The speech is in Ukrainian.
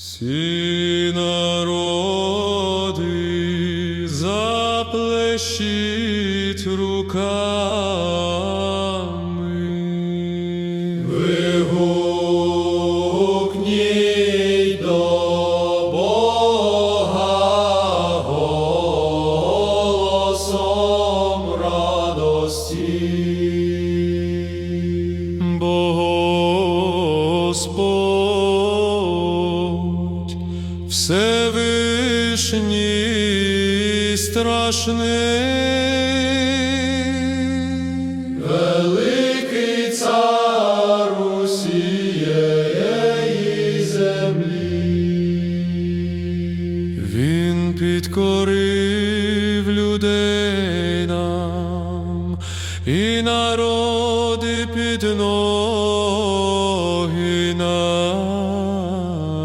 Всі народи заплещіть руками. Вигукніть до Бога голосом радості. Всевишній страшний, великий цар усієї землі. Він підкорив людей нам і народи під ноги